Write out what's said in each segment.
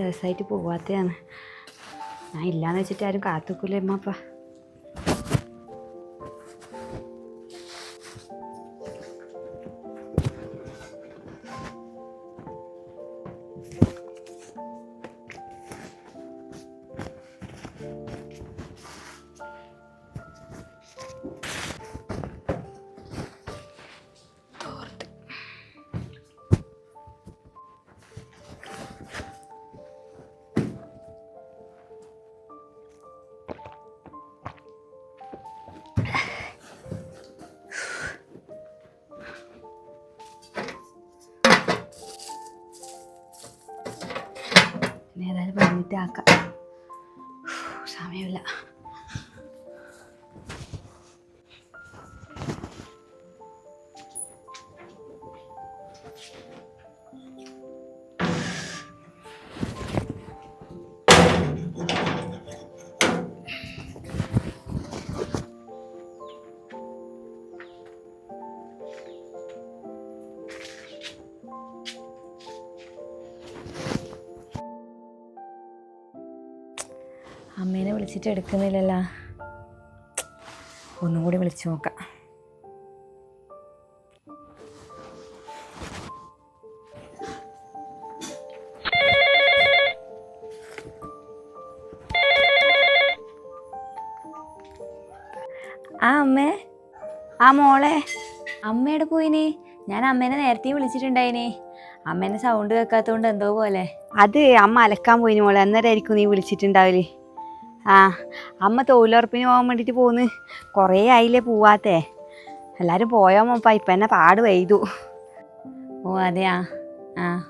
ദിവസമായിട്ട് പോവാത്തതാണ്. ഞാൻ ഇല്ലാന്ന് വെച്ചിട്ട് ആരും കാത്തുക്കൂല്ലേ അമ്മ ഇനി പറഞ്ഞിട്ട് ആക്കാം. സമയമില്ല. അമ്മേനെ വിളിച്ചിട്ട് എടുക്കുന്നില്ലല്ലോ. ഒന്നും കൂടി വിളിച്ചു നോക്കാം. ആ അമ്മേ. ആ മോളെ. അമ്മയുടെ പോയിനി? ഞാൻ അമ്മേനെ നേരത്തെ വിളിച്ചിട്ടുണ്ടായിനി. അമ്മേനെ സൗണ്ട് കേൾക്കാത്തതുകൊണ്ട് എന്തോ പോലെ. അത് അമ്മ അലക്കാൻ പോയിനി മോളെ. അന്നേരമായിരിക്കും നീ വിളിച്ചിട്ടുണ്ടാവില്ലേ ആ അമ്മ തൊഴിലുറപ്പിന് പോകാൻ വേണ്ടിയിട്ട് പോന്ന്. കുറേ ആയില്ലേ പോവാത്തേ. എല്ലാവരും പോയോ മോപ്പ? ഇപ്പം എന്നെ പാട് പെയ്തു. ഓ അതെയാ? ആ.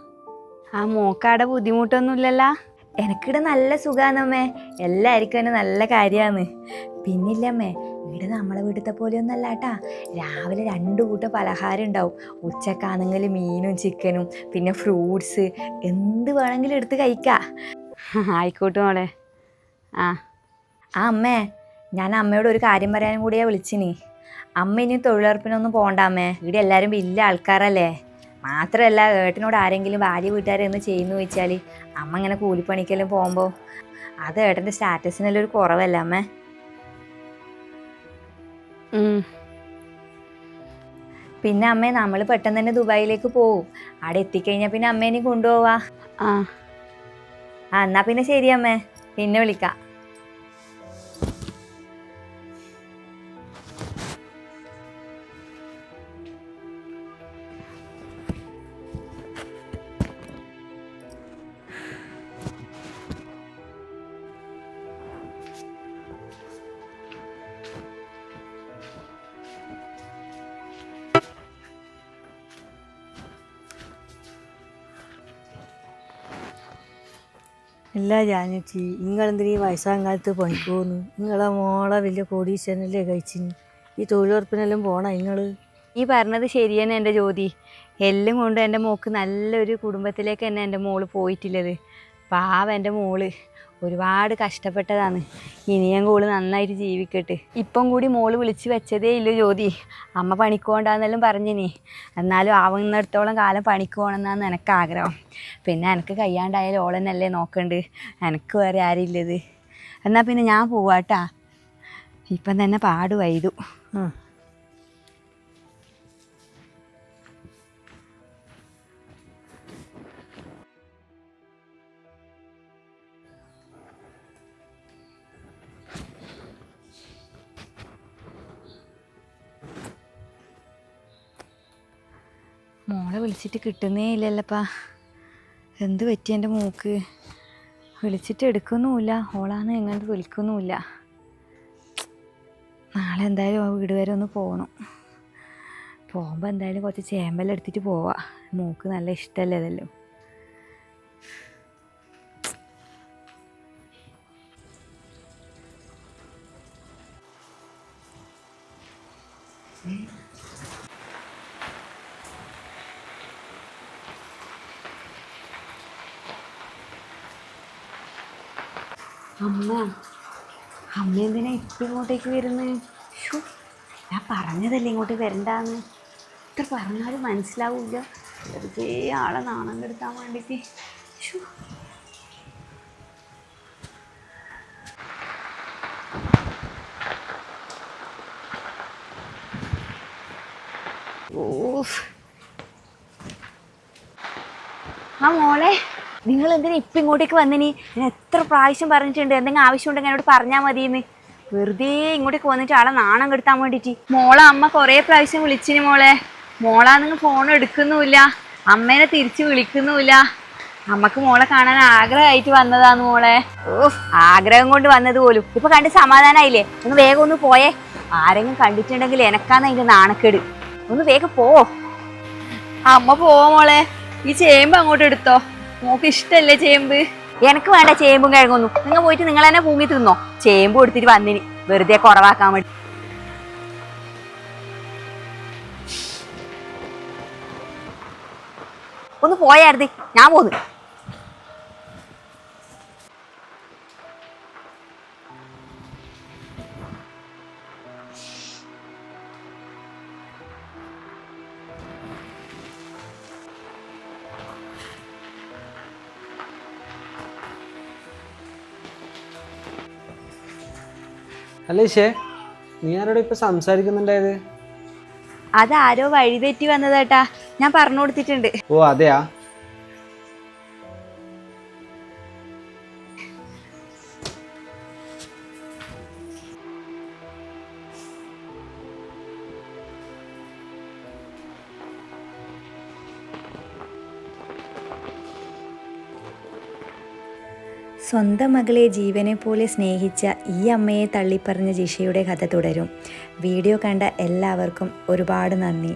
ആ മോക്കാടെ ബുദ്ധിമുട്ടൊന്നുമില്ലല്ലോ? എനിക്കിവിടെ നല്ല സുഖാണമ്മേ എല്ലാവർക്കും തന്നെ നല്ല കാര്യമാണ് പിന്നില്ലമ്മേ ഇവിടെ നമ്മളെ വീട്ടിലത്തെ പോലെയൊന്നല്ല കേട്ടാ രാവിലെ രണ്ട് കൂട്ടം പലഹാരം ഉണ്ടാവും. ഉച്ചക്കാണെങ്കിൽ മീനും ചിക്കനും പിന്നെ ഫ്രൂട്ട്സ്. എന്ത് വേണമെങ്കിലും എടുത്ത് കഴിക്കാം. ആയിക്കോട്ടെ മോളെ. ആ. ആ അമ്മേ. ഞാൻ അമ്മയോട് ഒരു കാര്യം പറയാനും കൂടിയാ വിളിച്ചിനി. അമ്മ ഇനി തൊഴിലുറപ്പിനൊന്നും പോകണ്ട അമ്മേ. ഇവിടെ എല്ലാവരും വലിയ ആൾക്കാരല്ലേ. മാത്രമല്ല ഏട്ടനോട് ആരെങ്കിലും ഭാര്യ വീട്ടുകാരെന്ന് ചെയ്യുന്നു വെച്ചാൽ അമ്മ ഇങ്ങനെ കൂലിപ്പണിക്കെല്ലാം പോകുമ്പോൾ അത് ഏട്ടന്റെ സ്റ്റാറ്റസിനെല്ലാം ഒരു കുറവല്ല അമ്മേ? പിന്നെ അമ്മേ നമ്മൾ പെട്ടെന്ന് തന്നെ ദുബായിലേക്ക് പോവും. അവിടെ എത്തിക്കഴിഞ്ഞാൽ പിന്നെ അമ്മേനെ കൊണ്ടുപോവാ. ആ. ആ എന്നാ പിന്നെ ശരി അമ്മേ. പിന്നെ വിളിക്കാം. ഇല്ല ജാനച്ചി. നിങ്ങളെന്തിനീ വയസ്സാം കാലത്ത് പണിക്കോന്ന്? നിങ്ങളെ മോളെ വലിയ കോടീശ്വരനല്ലേ കഴിച്ചിന്? ഈ തൊഴിലുറപ്പിനെല്ലാം പോണ നിങ്ങൾ ഈ പറഞ്ഞത് ശരി തന്നെ എന്റെ ജ്യോതി. എല്ലാം കൊണ്ട് എന്റെ മോക്ക് നല്ലൊരു കുടുംബത്തിലേക്ക് തന്നെ എന്റെ മോൾ പോയിട്ടില്ലത്. പാവം എന്റെ മോൾ. ഒരുപാട് കഷ്ടപ്പെട്ടതാണ്. ഇനിയും കൂടി നന്നായിട്ട് ജീവിക്കട്ടെ. ഇപ്പം കൂടി മോൾ വിളിച്ച് വെച്ചതേ ഇല്ല ജ്യോതി. അമ്മ പണിക്ക് പോകണ്ടെന്നെല്ലാം പറഞ്ഞിനി. എന്നാലും ആവുന്നിടത്തോളം കാലം പണിക്ക് പോകണമെന്നാണ് എനിക്ക് ആഗ്രഹം. പിന്നെ എനിക്ക് കയ്യാണ്ടായാലും ഓളെന്നല്ലേ നോക്കണ്ട്. എനിക്ക് വേറെ ആരില്ലത്. എന്നാൽ പിന്നെ ഞാൻ പോവാട്ടാ. ഇപ്പം തന്നെ പാട് വൈതു മോളെ വിളിച്ചിട്ട് കിട്ടുന്നേ ഇല്ലല്ലപ്പാ. എന്ത് പറ്റി എന്റെ മൂക്ക്? വിളിച്ചിട്ട് എടുക്കുന്നുമില്ല. ഓളാന്ന് എങ്ങനെ വിളിക്കുന്നുമില്ല. നാളെ എന്തായാലും ആ വീട് വരെ ഒന്ന് പോകണം. പോകുമ്പോൾ എന്തായാലും കുറച്ച് ചേമ്പെല്ലാം എടുത്തിട്ട് പോവാം. മൂക്ക് നല്ല ഇഷ്ടമല്ലേ ഇതെല്ലാം അമ്മ അമ്മ എന്തിനാ ഇപ്പം ഇങ്ങോട്ടേക്ക് വരുന്നത് ഞാൻ പറഞ്ഞതല്ലേ ഇങ്ങോട്ട് വരണ്ടാന്ന്. ഇത്ര പറഞ്ഞാലും മനസ്സിലാവില്ല. വെറുതെ ആളെ നാണം കെടുത്താൻ വേണ്ടിയിട്ട് ഓ ആ മോളെ. നിങ്ങൾ എന്തിനാ ഇപ്പം ഇങ്ങോട്ടേക്ക് വന്നിനി ഞാൻ എത്ര പ്രാവശ്യം പറഞ്ഞിട്ടുണ്ട്. എന്തെങ്കിലും ആവശ്യമുണ്ടെങ്കിൽ എന്നോട് പറഞ്ഞാൽ മതിയെന്ന് വെറുതെ ഇങ്ങോട്ടേക്ക് വന്നിട്ട് ആളെ നാണം കെടുത്താൻ വേണ്ടിയിട്ട്. മോളെ അമ്മ കുറേ പ്രാവശ്യം വിളിച്ചിന് മോളെ. മോളാ നിങ്ങൾ ഫോൺ എടുക്കുന്നുമില്ല. അമ്മേനെ തിരിച്ച് വിളിക്കുന്നുമില്ല. അമ്മയ്ക്ക് മോളെ കാണാൻ ആഗ്രഹമായിട്ട് വന്നതാന്ന് മോളെ. ഓ ആഗ്രഹം കൊണ്ട് വന്നത് പോലും. ഇപ്പൊ കണ്ട് സമാധാനായില്ലേ? ഒന്ന് വേഗം ഒന്ന് പോയേ. ആരെങ്കിലും കണ്ടിട്ടുണ്ടെങ്കിൽ എനക്കാന്ന് അതിന്റെ നാണക്കേട്. ഒന്ന് വേഗം പോ. അമ്മ പോവോ മോളെ. ഈ ചേമ്പ് അങ്ങോട്ട് എടുത്തോ. മോക്ക് ഇഷ്ടല്ലേ ചേമ്പ്? എനിക്ക് വേണ്ട ചേമ്പും കിഴങ്ങൊന്നും. നിങ്ങൾ പോയിട്ട് നിങ്ങൾ തന്നെ പൂങ്ങി തിന്നോ. ചേമ്പ് എടുത്തിട്ട് വന്നിന്. വെറുതെ കുറവാക്കാൻ വേണ്ടി. ഒന്ന് പോയായിരുന്നു. ഞാൻ പോന്നു. അല്ല ഇഷേ നീ ആരോട് ഇപ്പൊ സംസാരിക്കുന്നുണ്ടായത്? അതാരോ വഴിതെറ്റി വന്നതാട്ടാ. ഞാൻ പറഞ്ഞു കൊടുത്തിട്ടുണ്ട്. ഓ അതെയാ? സ്വന്തം മകളെ ജീവനെ പോലെ സ്നേഹിച്ച ഈ അമ്മയെ തള്ളിപ്പറഞ്ഞ ജിഷയുടെ കഥ തുടരും. വീഡിയോ കണ്ട എല്ലാവർക്കും ഒരുപാട് നന്ദി.